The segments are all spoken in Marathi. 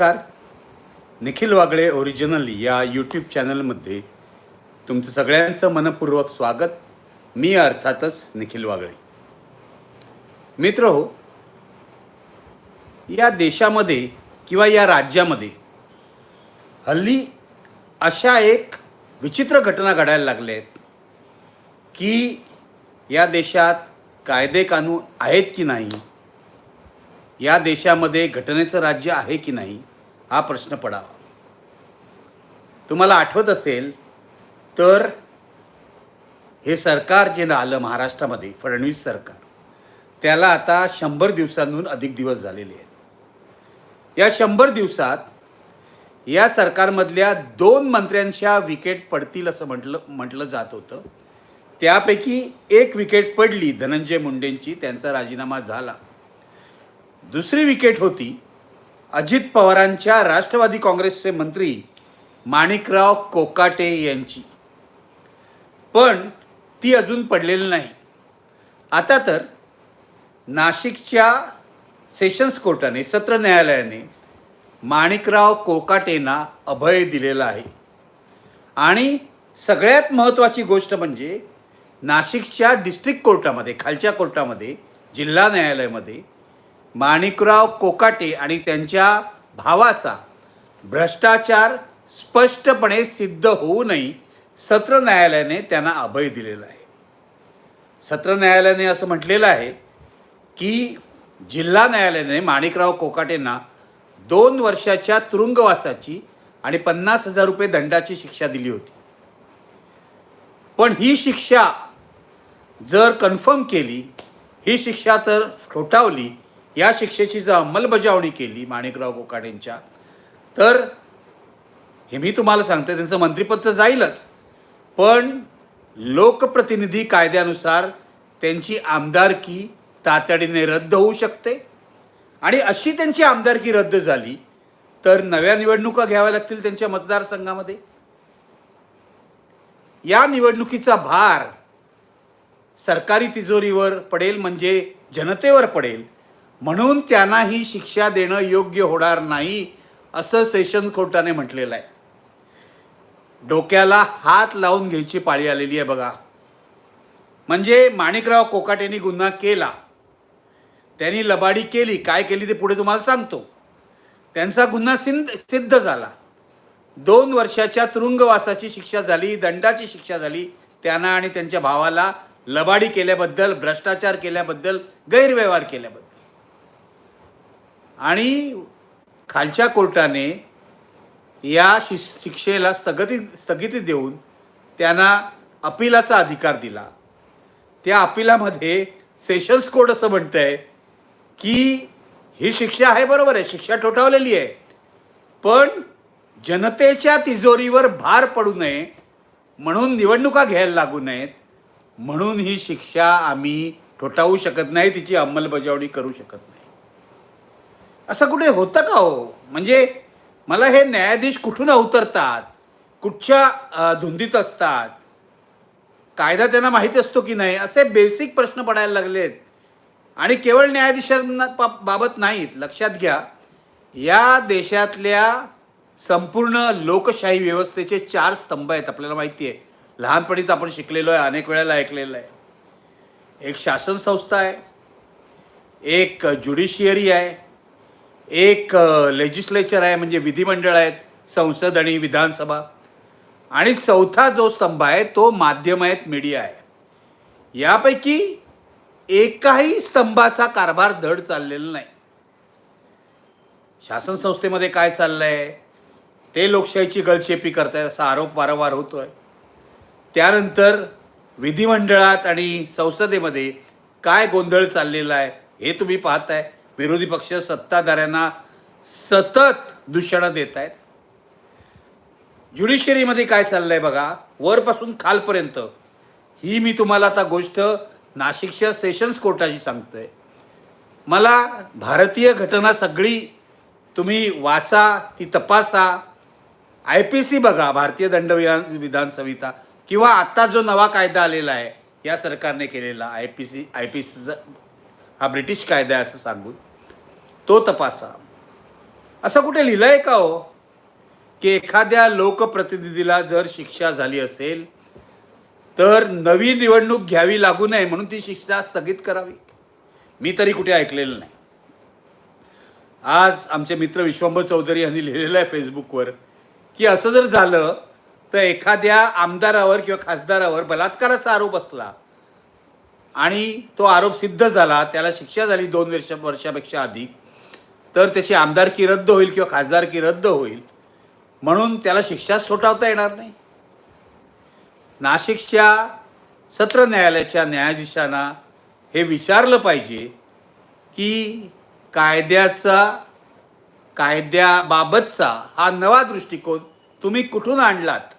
नमस्कार. निखिल वागळे ओरिजिनल या यूट्यूब चॅनलमध्ये तुमचं सगळ्यांचं मनपूर्वक स्वागत. मी अर्थातच निखिल वागळे. मित्र हो या देशामध्ये किंवा या राज्यामध्ये हल्ली अशा एक विचित्र घटना घडायला लागल्या आहेत की या देशात कायदे कानून आहेत की नाही? या देशामध्ये घटनेचं राज्य आहे की नाही? हा प्रश्न पडावा. तुम्हाला आठवत असेल तर हे सरकार जे आलं महाराष्ट्रामध्ये फडणवीस सरकार त्याला आता शंभर दिवसांहून अधिक दिवस झालेले आहेत. या शंभर दिवसात या सरकारमधल्या दोन मंत्र्यांच्या विकेट पडतील असं म्हटलं म्हटलं जात होतं. त्यापैकी एक विकेट पडली धनंजय मुंडेंची त्यांचा राजीनामा झाला. दुसरी विकेट होती अजित पवारांच्या राष्ट्रवादी काँग्रेसचे मंत्री माणिकराव कोकाटे यांची. पण ती अजून पडलेली नाही. आता तर नाशिकच्या सेशन्स कोर्टाने सत्र न्यायालयाने माणिकराव कोकाटेंना अभय दिलेलं आहे. आणि सगळ्यात महत्त्वाची गोष्ट म्हणजे नाशिकच्या डिस्ट्रिक्ट कोर्टामध्ये खालच्या कोर्टामध्ये जिल्हा न्यायालयामध्ये माणिकराव कोकाटे आणि त्यांच्या भावाचा भ्रष्टाचार स्पष्टपणे सिद्ध होऊ नये सत्र न्यायालयाने त्यांना अभय दिलेला आहे. सत्र न्यायालयाने असं म्हटलेलं आहे की जिल्हा न्यायालयाने माणिकराव कोकाटेंना दोन वर्षाच्या तुरुंगवासाची आणि पन्नास हजार रुपये दंडाची शिक्षा दिली होती. पण ही शिक्षा जर कन्फर्म केली ही शिक्षा तर ठोठावली या शिक्षेची जर अंमलबजावणी केली माणिकराव कोकाटेंच्या तर हे मी तुम्हाला सांगतोय त्यांचं मंत्रिपद तर जाईलच. पण लोकप्रतिनिधी कायद्यानुसार त्यांची आमदारकी तातडीने रद्द होऊ शकते. आणि अशी त्यांची आमदारकी रद्द झाली तर नव्या निवडणुका घ्याव्या लागतील त्यांच्या मतदारसंघामध्ये. या निवडणुकीचा भार सरकारी तिजोरीवर पडेल म्हणजे जनतेवर पडेल म्हणून त्यांना ही शिक्षा देणं योग्य होणार नाही असं सेशन कोर्टाने म्हटलेलं आहे. डोक्याला हात लावून घ्यायची पाळी आलेली आहे बघा. म्हणजे माणिकराव कोकाटेंनी गुन्हा केला. त्यांनी लबाडी केली. काय केली ते पुढे तुम्हाला सांगतो. त्यांचा गुन्हा सिंध सिद्ध झाला. दोन वर्षाच्या तुरुंगवासाची शिक्षा झाली दंडाची शिक्षा झाली. त्यांना आणि त्यांच्या भावाला लबाडी केल्याबद्दल भ्रष्टाचार केल्याबद्दल गैरव्यवहार केल्याबद्दल. आणि खालच्या कोर्टाने या शि शिक्षेला स्थगिती स्थगिती देऊन त्यांना अपिलाचा अधिकार दिला. त्या अपिलामध्ये सेशन्स कोर्ट असं म्हणतं आहे की ही शिक्षा आहे बरोबर आहे शिक्षा ठोठावलेली आहे. पण जनतेच्या तिजोरीवर भार पडू नये म्हणून निवडणुका घ्यायला लागू नयेत म्हणून ही शिक्षा आम्ही ठोठावू शकत नाही तिची अंमलबजावणी करू शकत नाही. असं कुठे होतं का हो? म्हणजे मला हे न्यायाधीश कुठून अवतरतात? कुठच्या धुंदीत असतात? कायदा त्यांना माहीत असतो की नाही? असे बेसिक प्रश्न पडायला लागलेत. आणि केवळ न्यायाधीशांना बाबत नाहीत. लक्षात घ्या या देशातल्या संपूर्ण लोकशाही व्यवस्थेचे चार स्तंभ आहेत. आपल्याला माहिती आहे. लहानपणीच आपण शिकलेलो आहे अनेक वेळेला ऐकलेलं आहे. एक शासन संस्था आहे. एक ज्युडिशियरी आहे. एक लेजिस्लेचर आहे म्हणजे विधिमंडळ आहेत संसद आणि विधानसभा. आणि चौथा जो स्तंभ आहे तो माध्यम आहेत मीडिया आहे. यापैकी एकाही स्तंभाचा कारभार धड चाललेला नाही. शासन संस्थेमध्ये काय चाललंय? ते लोकशाहीची गळचेपी करतायत असा आरोप वारंवार होतोय. त्यानंतर विधिमंडळात आणि संसदेमध्ये काय गोंधळ चाललेला आहे हे तुम्ही पाहताय. विरोधी पक्ष सत्ताधाऱ्यांना सतत दुषणं देत आहेत. ज्युडिशरीमध्ये काय चाललंय बघा वरपासून खालपर्यंत. ही मी तुम्हाला आता गोष्ट नाशिकच्या सेशन्स कोर्टाची सांगतोय. मला भारतीय घटना सगळी तुम्ही वाचा ती तपासा. आय पी सी बघा भारतीय दंडविधान विधान संहिता किंवा आत्ता जो नवा कायदा आलेला आहे या सरकारने केलेला I P C I P सीचा हा ब्रिटिश कायदा आहे असं सांगून. तो तपासा. असं कुठे लिहिलं आहे का हो? की एखाद्या लोकप्रतिनिधीला जर शिक्षा झाली असेल तर नवी निवडणूक घ्यावी लागू नये म्हणून ती शिक्षा स्थगित करावी. मी तरी कुठे ऐकलेलं नाही. आज आमचे मित्र विश्वंभर चौधरी यांनी लिहिलेलं आहे फेसबुकवर की असं जर झालं तर एखाद्या आमदारावर किंवा खासदारावर बलात्काराचा आरोप असला आणि तो आरोप सिद्ध झाला त्याला शिक्षा झाली दोन वर्ष वर्षापेक्षा अधिक तर त्याची आमदारकी रद्द होईल किंवा खासदारकी रद्द होईल. म्हणून त्याला शिक्षाच ठोठावता येणार नाही. नाशिकच्या सत्र न्यायालयाच्या न्यायाधीशांना हे विचारलं पाहिजे की कायद्याचा कायद्याबाबतचा हा नवा दृष्टिकोन तुम्ही कुठून आणलात?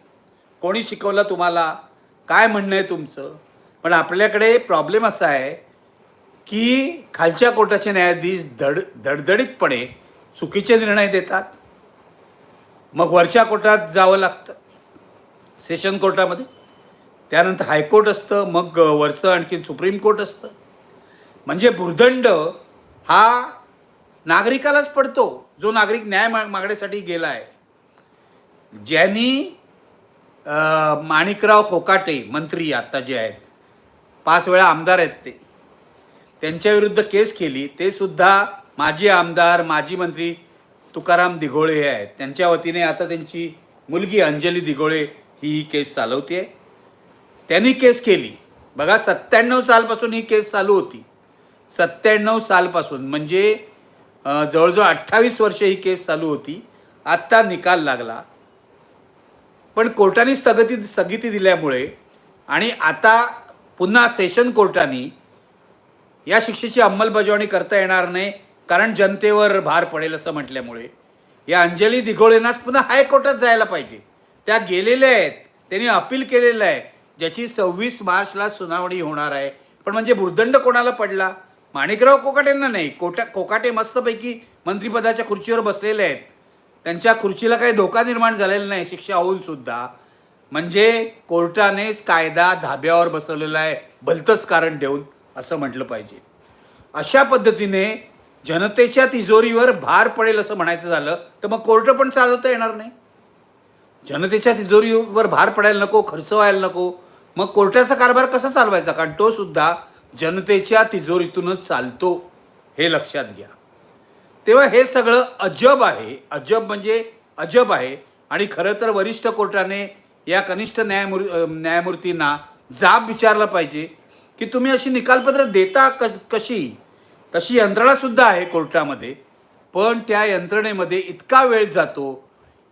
कोणी शिकवलं तुम्हाला? काय म्हणणं आहे तुमचं? पण आपल्याकडे प्रॉब्लेम असा आहे की खालच्या कोर्टाचे न्यायाधीश धड धडधडीतपणे चुकीचे निर्णय देतात. मग वरच्या कोर्टात जावं लागतं. सेशन कोर्टामध्ये. त्यानंतर हायकोर्ट असतं मग वरचं आणखीन सुप्रीम कोर्ट असतं. म्हणजे भुर्दंड हा नागरिकालाच पडतो. जो नागरिक न्याय मा मागण्यासाठी गेला आहे ज्यांनी माणिकराव कोकाटे मंत्री आत्ता जे आहेत पाच वेळा आमदार आहेत ते. त्यांच्याविरुद्ध केस केली ते सुद्धा माजी आमदार माजी मंत्री तुकाराम दिघोळे हे आहेत. त्यांच्या वतीने आता त्यांची मुलगी अंजली दिघोळे ही ही केस चालवते आहे त्यांनी केस केली. बघा सत्त्याण्णव सालपासून ही केस चालू होती. सत्त्याण्णव सालपासून म्हणजे जवळजवळ अठ्ठावीस वर्ष ही केस चालू होती. आत्ता निकाल लागला. पण कोर्टाने स्थगिती स्थगिती दिल्यामुळे आणि आता पुन्हा सेशन कोर्टाने या शिक्षेची अंमलबजावणी करता येणार नाही कारण जनतेवर भार पडेल असं म्हटल्यामुळे. या अंजली दिघोळेंनाच पुन्हा हायकोर्टात जायला पाहिजे. त्या गेलेल्या आहेत त्यांनी अपील केलेलं आहे ज्याची सव्वीस मार्चला सुनावणी होणार आहे. पण म्हणजे भुर्दंड कोणाला पडला? माणिकराव कोकाटेंना नाही कोटा कोकाटे मस्तपैकी मंत्रिपदाच्या खुर्चीवर बसलेले आहेत. त्यांच्या खुर्चीला काही धोका निर्माण झालेला नाही शिक्षा होऊन सुद्धा. म्हणजे कोर्टानेच कायदा धाब्यावर बसवलेला आहे भलतंच कारण देऊन. असं म्हटलं पाहिजे. अशा पद्धतीने जनतेच्या तिजोरीवर भार पडेल असं म्हणायचं झालं तर मग कोर्ट पण चालवता येणार नाही. जनतेच्या तिजोरीवर भार पडायला नको खर्च व्हायला नको. मग कोर्टाचा कारभार कसा चालवायचा? कारण तो सुद्धा जनतेच्या तिजोरीतूनच चालतो हे लक्षात घ्या. तेव्हा हे सगळं अजब आहे. अजब म्हणजे अजब आहे. आणि खरं तर वरिष्ठ कोर्टाने या कनिष्ठ न्यायमूर न्यायमूर्तींना जाब विचारला पाहिजे. की तुम्ही अशी निकालपत्र देता क कशी? तशी यंत्रणासुद्धा आहे कोर्टामध्ये. पण त्या यंत्रणेमध्ये इतका वेळ जातो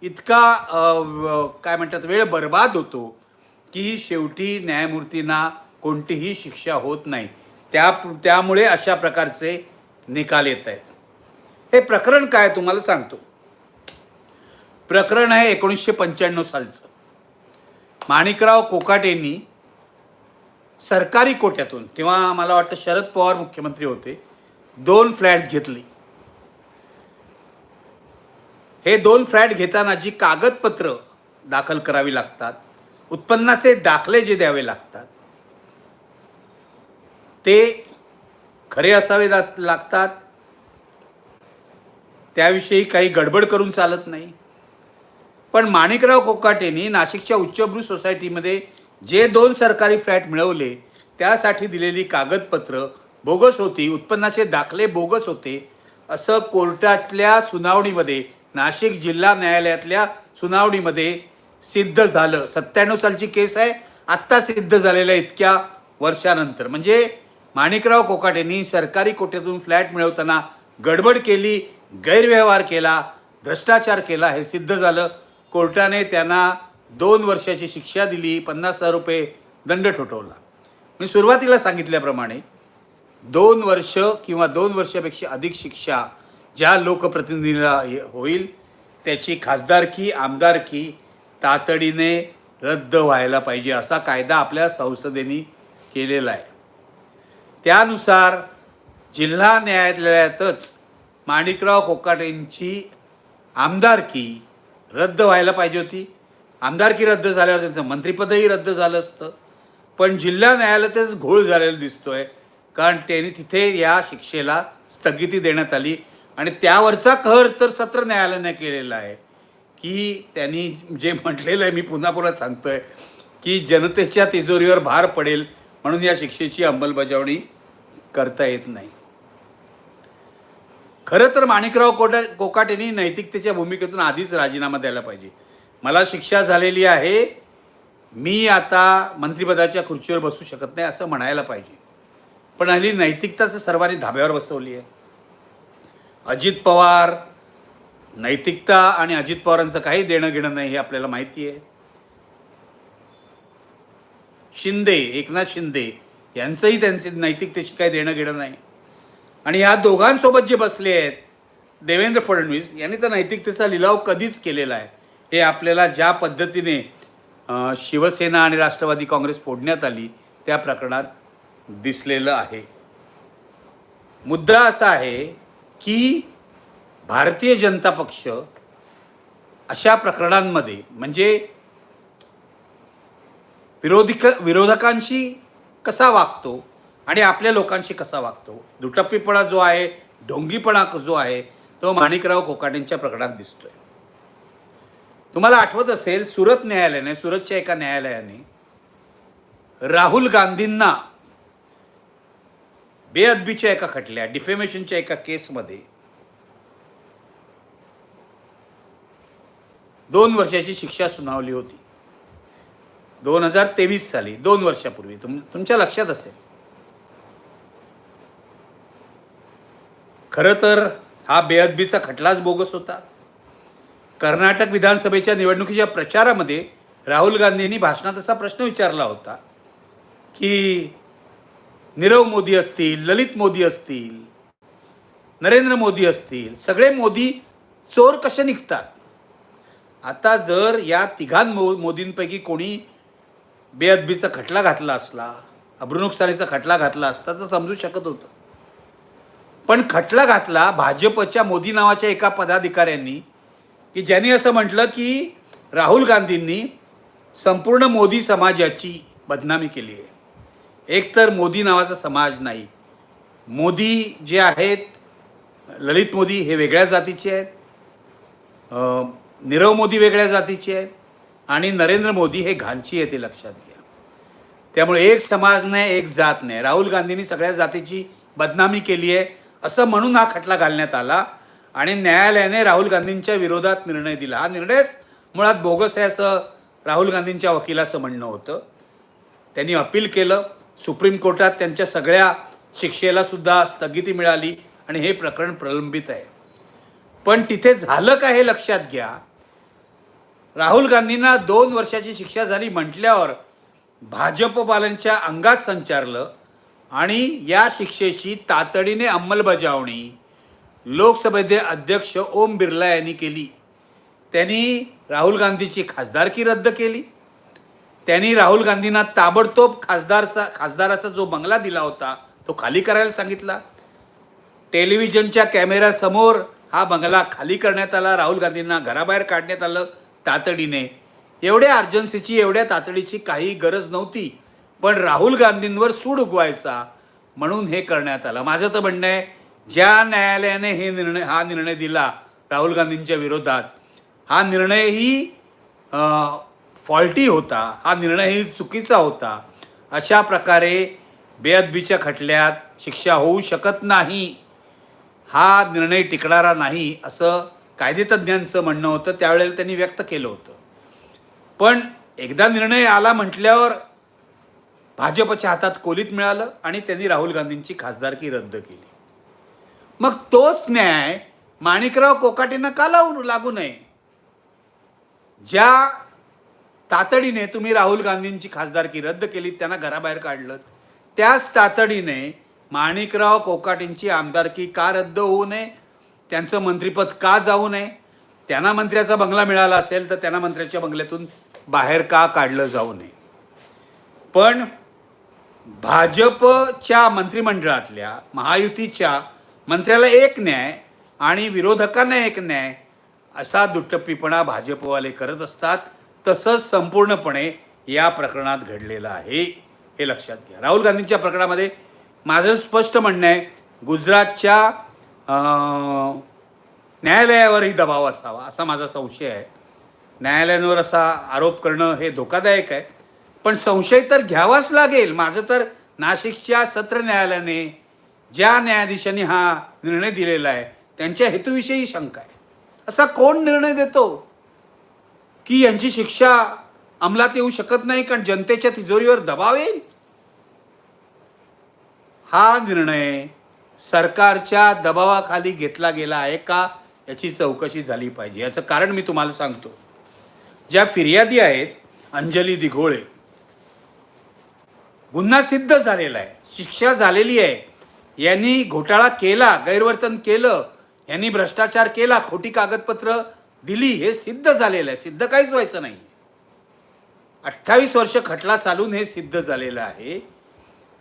इतका काय म्हणतात वेळ बर्बाद होतो की शेवटी न्यायमूर्तींना कोणतीही शिक्षा होत नाही. त्या त्यामुळे अशा प्रकारचे निकाल येत आहेत. हे प्रकरण काय तुम्हाला सांगतो. प्रकरण आहे एकोणीसशे पंच्याण्णव सालचं. माणिकराव कोकाटेंनी सरकारी कोट्यातून तेव्हा मला वाटतं शरद पवार मुख्यमंत्री होते दोन फ्लॅट्स घेतली. हे दोन फ्लॅट घेताना जी कागदपत्र दाखल करावी लागतात उत्पन्नाचे दाखले जे द्यावे लागतात ते खरे असावे लागतात. त्याविषयी काही गडबड करून चालत नाही. पण माणिकराव कोकाटेंनी नाशिकच्या उच्चभ्रू सोसायटीमध्ये जे दोन सरकारी फ्लॅट मिळवले त्यासाठी दिलेली कागदपत्र बोगस होती उत्पन्नाचे दाखले बोगस होते असं कोर्टातल्या सुनावणीमध्ये नाशिक जिल्हा न्यायालयातल्या सुनावणीमध्ये सिद्ध झालं. सत्त्याण्णव सालची केस आहे आत्ता सिद्ध झालेल्या इतक्या वर्षानंतर. म्हणजे माणिकराव कोकाटेंनी सरकारी कोट्यातून फ्लॅट मिळवताना गडबड केली गैरव्यवहार केला भ्रष्टाचार केला हे सिद्ध झालं. कोर्टाने त्यांना दोन वर्षाची शिक्षा दिली पन्नास हजार रुपये दंड ठोठवला. मी सुरुवातीला सांगितल्याप्रमाणे दोन वर्ष किंवा दोन वर्षापेक्षा अधिक शिक्षा ज्या लोकप्रतिनिधीला ये- होईल त्याची खासदारकी आमदारकी तातडीने रद्द व्हायला पाहिजे असा कायदा आपल्या संसदेने केलेला आहे. त्यानुसार जिल्हा न्यायालयातच माणिकराव कोकाटेंची आमदारकी रद्द व्हायला पाहिजे होती. आमदारकी रद्द झाल्यावर त्यांचं मंत्रिपदही रद्द झालं असतं. पण जिल्हा न्यायालयातच घोळ झालेला दिसतोय. कारण त्यांनी तिथे या शिक्षेला स्थगिती देण्यात आली. आणि त्यावरचा कहर तर सत्र न्यायालयाने केलेला आहे. की त्यांनी जे म्हटलेलं आहे मी पुन्हा पुन्हा सांगतोय की जनतेच्या तिजोरीवर भार पडेल म्हणून या शिक्षेची अंमलबजावणी करता येत नाही. खरं तर माणिकराव कोटा कोकाटेंनी नैतिकतेच्या भूमिकेतून आधीच राजीनामा द्यायला पाहिजे. मला शिक्षा झालेली आहे मी आता मंत्रिपदाच्या खुर्चीवर बसू शकत नाही असं म्हणायला पाहिजे. पण हल्ली नैतिकताच सर्वांनी धाब्यावर बसवली आहे. अजित पवार नैतिकता आणि अजित पवारांचं काही देणं घेणं नाही हे आपल्याला माहिती आहे. शिंदे एकनाथ शिंदे यांचंही त्यांचे नैतिकतेशी काही देणं घेणं नाही. आणि ह्या दोघांसोबत जे बसले आहेत देवेंद्र फडणवीस यांनी तर नैतिकतेचा लिलाव कधीच केलेला आहे. हे आपल्याला ज्या पद्धतीने शिवसेना आणि राष्ट्रवादी काँग्रेस फोडण्यात आली त्या प्रकरणात दिसलेलं आहे. मुद्दा असा आहे की भारतीय जनता पक्ष अशा प्रकरणांमध्ये म्हणजे विरोधिक विरोधकांशी कसा वागतो आणि आपल्या लोकांशी कसा वागतो? दुटप्पीपणा जो आहे ढोंगीपणा जो आहे तो माणिकराव कोकाटेंच्या प्रकरणात दिसतोय. तुम्हाला आठवत असेल सुरत न्यायालयाने सुरतच्या एका न्यायालयाने राहुल गांधींना बेअदबीच्या एका खटल्या डिफेमेशनच्या एका केसमध्ये दोन वर्षाची शिक्षा सुनावली होती. दोन हजार तेवीस साली दोन वर्षापूर्वी. तुम तुमच्या लक्षात असेल. खरं तर हा बेअदबीचा खटलाच बोगस होता. कर्नाटक विधानसभेच्या निवडणुकीच्या प्रचारामध्ये राहुल गांधींनी भाषणात असा प्रश्न विचारला होता की नीरव मोदी असतील ललित मोदी असतील नरेंद्र मोदी असतील सगळे मोदी चोर कसे निघतात? आता जर या तिघां मो मोदींपैकी कोणी बेअदबीचा खटला घातला असला अब्रुनुकसानीचा खटला घातला असता तर समजू शकत होतं. पण खटला घातला भाजपच्या मोदी नावाच्या एका पदाधिकाऱ्यांनी की ज्यांनी असं म्हटलं की राहुल गांधींनी संपूर्ण मोदी समाजाची बदनामी केली आहे. एकतर मोदी नावाचा समाज नाही. मोदी जे आहेत ललित मोदी हे वेगळ्या जातीचे आहेत. नीरव मोदी वेगळ्या जातीचे आहेत आणि नरेंद्र मोदी हे घांची आहे ते लक्षात घ्या. त्यामुळे एक समाज नाही एक जात नाही. राहुल गांधींनी सगळ्या जातीची बदनामी केली आहे असं म्हणून हा खटला घालण्यात आला. आणि न्यायालयाने राहुल गांधींच्या विरोधात निर्णय दिला. हा निर्णयच मुळात बोगस आहे असं राहुल गांधींच्या वकिलाचं म्हणणं होतं. त्यांनी अपील केलं. सुप्रीम कोर्टात त्यांच्या सगळ्या शिक्षेला सुद्धा स्थगिती मिळाली आणि हे प्रकरण प्रलंबित आहे. पण तिथे झालं का हे लक्षात घ्या. राहुल गांधींना दोन वर्षाची शिक्षा झाली म्हटल्यावर भाजपवाल्यांच्या अंगात संचारलं आणि या शिक्षेची तातडीने अंमलबजावणी लोकसभेचे अध्यक्ष ओम बिर्ला यांनी केली. त्यांनी राहुल गांधीची खासदारकी रद्द केली. त्यांनी राहुल गांधींना ताबडतोब खासदारचा खासदाराचा जो बंगला दिला होता तो खाली करायला सांगितला. टेलिव्हिजनच्या कॅमेऱ्यासमोर हा बंगला खाली करण्यात आला राहुल गांधींना घराबाहेर काढण्यात आलं तातडीने. एवढ्या अर्जन्सीची एवढ्या तातडीची काही गरज नव्हती पण राहुल गांधींवर सूड उगवायचा म्हणून हे करण्यात आलं. माझं तर म्हणणं आहे ज्या न्यायालयाने हे निर्णय हा निर्णय दिला राहुल गांधींच्या विरोधात हा निर्णयही फॉल्टी होता हा निर्णयही चुकीचा होता अशा प्रकारे बेअदबीच्या खटल्यात शिक्षा होऊ शकत नाही हा निर्णय टिकणारा नाही असं कायदेतज्ञांचं म्हणणं होतं त्यावेळेला त्यांनी व्यक्त केलं होतं. पण एकदा निर्णय आला म्हटल्यावर भाजपच्या हातात कोलीत मिळालं आणि त्यांनी राहुल गांधींची खासदारकी रद्द केली. मग तोच न्याय माणिकराव कोकाटेंना का लावून लागू नये? ज्या तातडीने तुम्ही राहुल गांधींची खासदारकी रद्द केली त्यांना घराबाहेर काढलं त्याच तातडीने माणिकराव कोकाटेंची आमदारकी का रद्द होऊ नये? त्यांचं मंत्रिपद का जाऊ नये? त्यांना मंत्र्याचा बंगला मिळाला असेल तर त्यांना मंत्र्याच्या बंगल्यातून बाहेर का काढलं जाऊ नये? पण भाजपच्या मंत्रिमंडळातल्या महायुतीच्या मंत्र्याला एक न्याय आणि विरोधकांना एक न्याय असा दुट्टप्पीपणा भाजपवाले करत असतात तसंच संपूर्णपणे या प्रकरणात घडलेलं आहे. हे लक्षात घ्या. राहुल गांधींच्या प्रकरणामध्ये माझं स्पष्ट म्हणणं आहे गुजरातच्या न्यायालयावरही दबाव असावा असा माझा संशय आहे. न्यायालयांवर असा आरोप करणं हे धोकादायक आहे. पण संशय तर घ्यावाच लागेल. माझं तर नाशिकच्या सत्र न्यायालयाने ज्या न्यायाधीशांनी हा निर्णय दिलेला आहे त्यांच्या हेतूविषयी शंका आहे. असा कोण निर्णय देतो? की यांची शिक्षा अंमलात येऊ शकत नाही कारण जनतेच्या तिजोरीवर दबाव येईल? हा निर्णय सरकारच्या दबावाखाली घेतला गेला आहे का? याची चौकशी झाली पाहिजे. याचं कारण मी तुम्हाला सांगतो. ज्या फिर्यादी आहेत अंजली दिघोळे गुन्हा सिद्ध झालेला आहे. शिक्षा झालेली आहे. यांनी घोटाळा केला गैरवर्तन केलं यांनी भ्रष्टाचार केला खोटी कागदपत्र दिली हे सिद्ध झालेलं आहे. सिद्ध काहीच व्हायचं नाही. अठ्ठावीस वर्ष खटला चालून हे सिद्ध झालेलं आहे.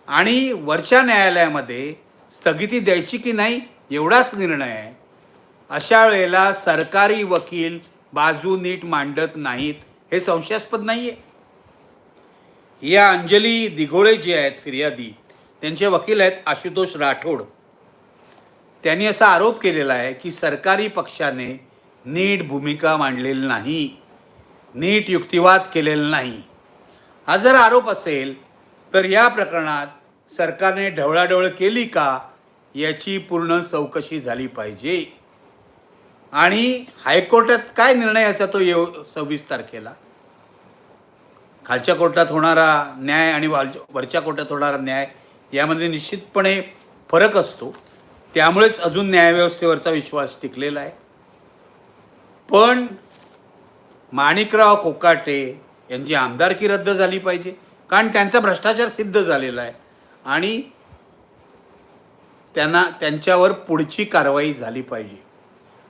आणि वरच्या न्यायालयामध्ये स्थगिती द्यायची की नाही एवढाच निर्णय आहे. अशा वेळेला सरकारी वकील बाजू नीट मांडत नाहीत हे संशयास्पद नाही आहे या अंजली दिघोळे जे आहेत फिर्यादी त्यांचे वकील आहेत आशुतोष राठोड. त्यांनी असा आरोप केलेला आहे की सरकारी पक्षाने नीट भूमिका मांडलेली नाही नीट युक्तिवाद केलेला नाही. हा जर आरोप असेल तर या प्रकरणात सरकारने ढवळाढवळ केली का याची पूर्ण चौकशी झाली पाहिजे. आणि हायकोर्टात काय निर्णय याचा तो येऊ सव्वीस तारखेला? खालच्या कोर्टात होणारा न्याय आणि वरच्या कोर्टात होणारा न्याय यामध्ये निश्चितपणे फरक असतो. त्यामुळेच अजून न्यायव्यवस्थेवरचा विश्वास टिकलेला आहे. पण माणिकराव कोकाटे यांची आमदारकी रद्द झाली पाहिजे. कारण त्यांचा भ्रष्टाचार सिद्ध झालेला आहे. आणि त्यांना त्यांच्यावर पुढची कारवाई झाली पाहिजे.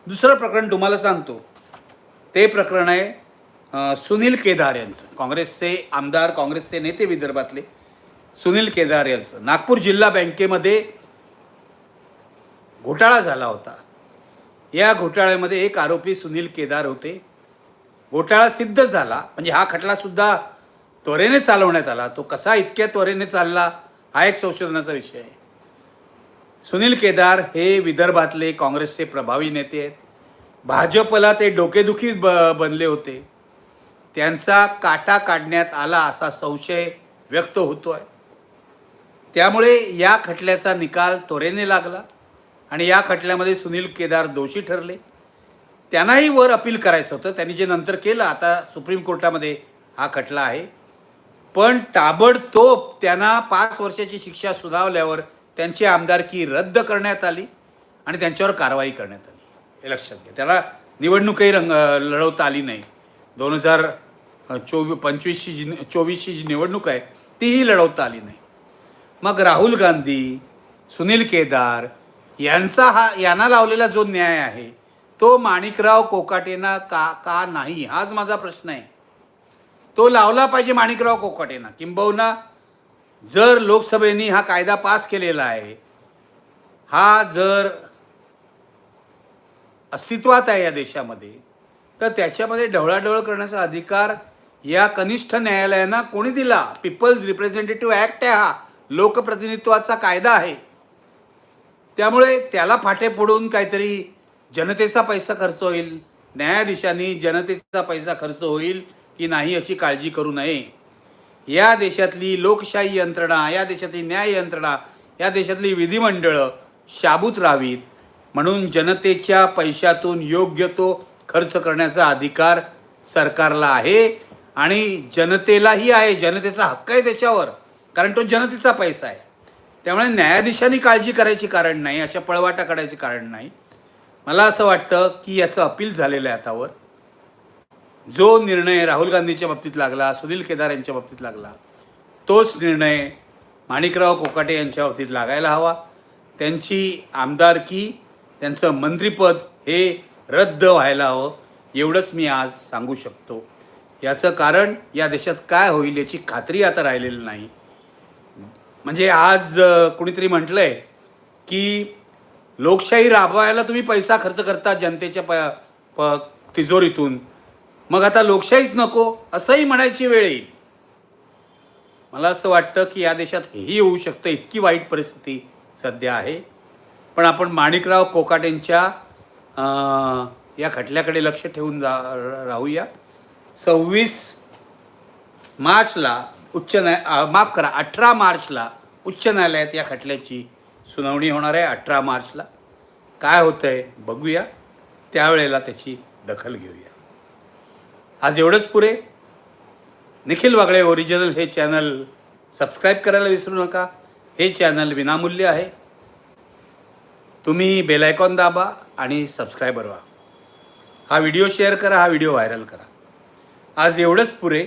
दुसरं प्रकरण तुम्हाला सांगतो. ते प्रकरण आहे सुनील केदार यांचं. काँग्रेसचे आमदार काँग्रेसचे नेते विदर्भातले. सुनील केदार यांचं. नागपूर जिल्हा बँकेमध्ये घोटाळा झाला होता. या घोटाळ्यामध्ये एक आरोपी सुनील केदार होते. घोटाळा सिद्ध झाला. म्हणजे हा खटलासुद्धा त्वरेने चालवण्यात आला. तो कसा इतक्या त्वरेने चालला हा एक संशोधनाचा विषय आहे. सुनील केदार हे विदर्भातले काँग्रेसचे प्रभावी नेते आहेत. भाजपला ते डोकेदुखी ब बनले होते. त्यांचा काटा काढण्यात आला असा संशय व्यक्त होतो आहे त्यामुळे या खटल्याचा निकाल त्वरेने लागला आणि या खटल्यामध्ये सुनील केदार दोषी ठरले. त्यांनाही वर अपील करायचं होतं. त्यांनी जे नंतर केलं आता सुप्रीम कोर्टामध्ये हा खटला आहे. पण ताबडतोब त्यांना पाच वर्षाची शिक्षा सुधावल्यावर त्यांची आमदारकी रद्द करण्यात आली आणि त्यांच्यावर कारवाई करण्यात आली. हे लक्षात घ्या. त्याला निवडणूकही रंग लढवता आली नाही. दोन हजार चोवी पंचवीसची जी चोवीसची जी निवडणूक आहे तीही लढवता आली नाही. मग राहुल गांधी सुनील केदार यांचा हा यांना लावलेला जो न्याय आहे तो माणिकराव कोकाटेना का का नाही? हाच माझा प्रश्न आहे. तो लावला पाहिजे माणिकराव कोकाटेना. किंबहुना जर लोकसभेने हा कायदा पास केलेला आहे हा जर अस्तित्वात आहे या देशामध्ये तर त्याच्यामध्ये ढवळाढवळ करण्याचा अधिकार या कनिष्ठ न्यायालयानं कोणी दिला? पीपल्स रिप्रेझेंटेटिव्ह ॲक्ट आहे हा. लोकप्रतिनिधित्वाचा कायदा आहे. त्यामुळे त्याला फाटे फोडून काहीतरी जनतेचा पैसा खर्च होईल. न्यायाधीशांनी जनतेचा पैसा खर्च होईल की नाही याची काळजी करू नये. या देशातली लोकशाही यंत्रणा या देशातली न्याय यंत्रणा या देशातली विधिमंडळं शाबूत राहावीत. म्हणून जनतेच्या पैशातून योग्य तो खर्च करण्याचा अधिकार सरकारला आहे आणि जनतेलाही आहे. जनतेचा हक्क आहे त्याच्यावर. कारण तो जनतेचा पैसा आहे. त्यामुळे न्यायाधीशांनी काळजी करायची कारण नाही अशा पळवाटा काढायची कारण नाही. मला असं वाटतं की याचं अपील झालेलं आहे आतावर जो निर्णय राहुल गांधीच्या बाबतीत लागला सुनील केदार यांच्या बाबतीत लागला तोच निर्णय माणिकराव कोकाटे यांच्या बाबतीत लागायला हवा. त्यांची आमदारकी त्यांचं मंत्रिपद हे रद्द व्हायला हवं एवढंच मी आज सांगू शकतो. याचं कारण या देशात काय होईल याची खात्री आता राहिलेली नाही. म्हणजे आज कुणीतरी म्हटलं आहे की लोकशाही राबवायला तुम्ही पैसा खर्च करता जनतेच्या प प तिजोरीतून. मग आता लोकशाहीच नको असंही म्हणायची वेळ येईल. मला असं वाटतं की या देशात हेही होऊ शकतं इतकी वाईट परिस्थिती सध्या आहे. पण आपण माणिकराव कोकाटेंच्या या खटल्याकडे लक्ष ठेवून जा राहूया. सव्वीस मार्चला उच्च न्याय माफ करा अठरा मार्चला उच्च न्यायालयात या खटल्याची सुनावणी होणार आहे अठरा मार्चला. काय होतं आहे बघूया. त्यावेळेला त्याची दखल घेऊया. आज एवढंच पुरे. निखिल वागळे ओरिजिनल हे चॅनल सबस्क्राईब करायला विसरू नका. हे चॅनल विनामूल्य आहे. तुम्ही बेलायकॉन दाबा आणि सबस्क्रायबर व्हा. हा व्हिडिओ शेअर करा हा व्हिडिओ व्हायरल करा. आज एवढंच पुरे.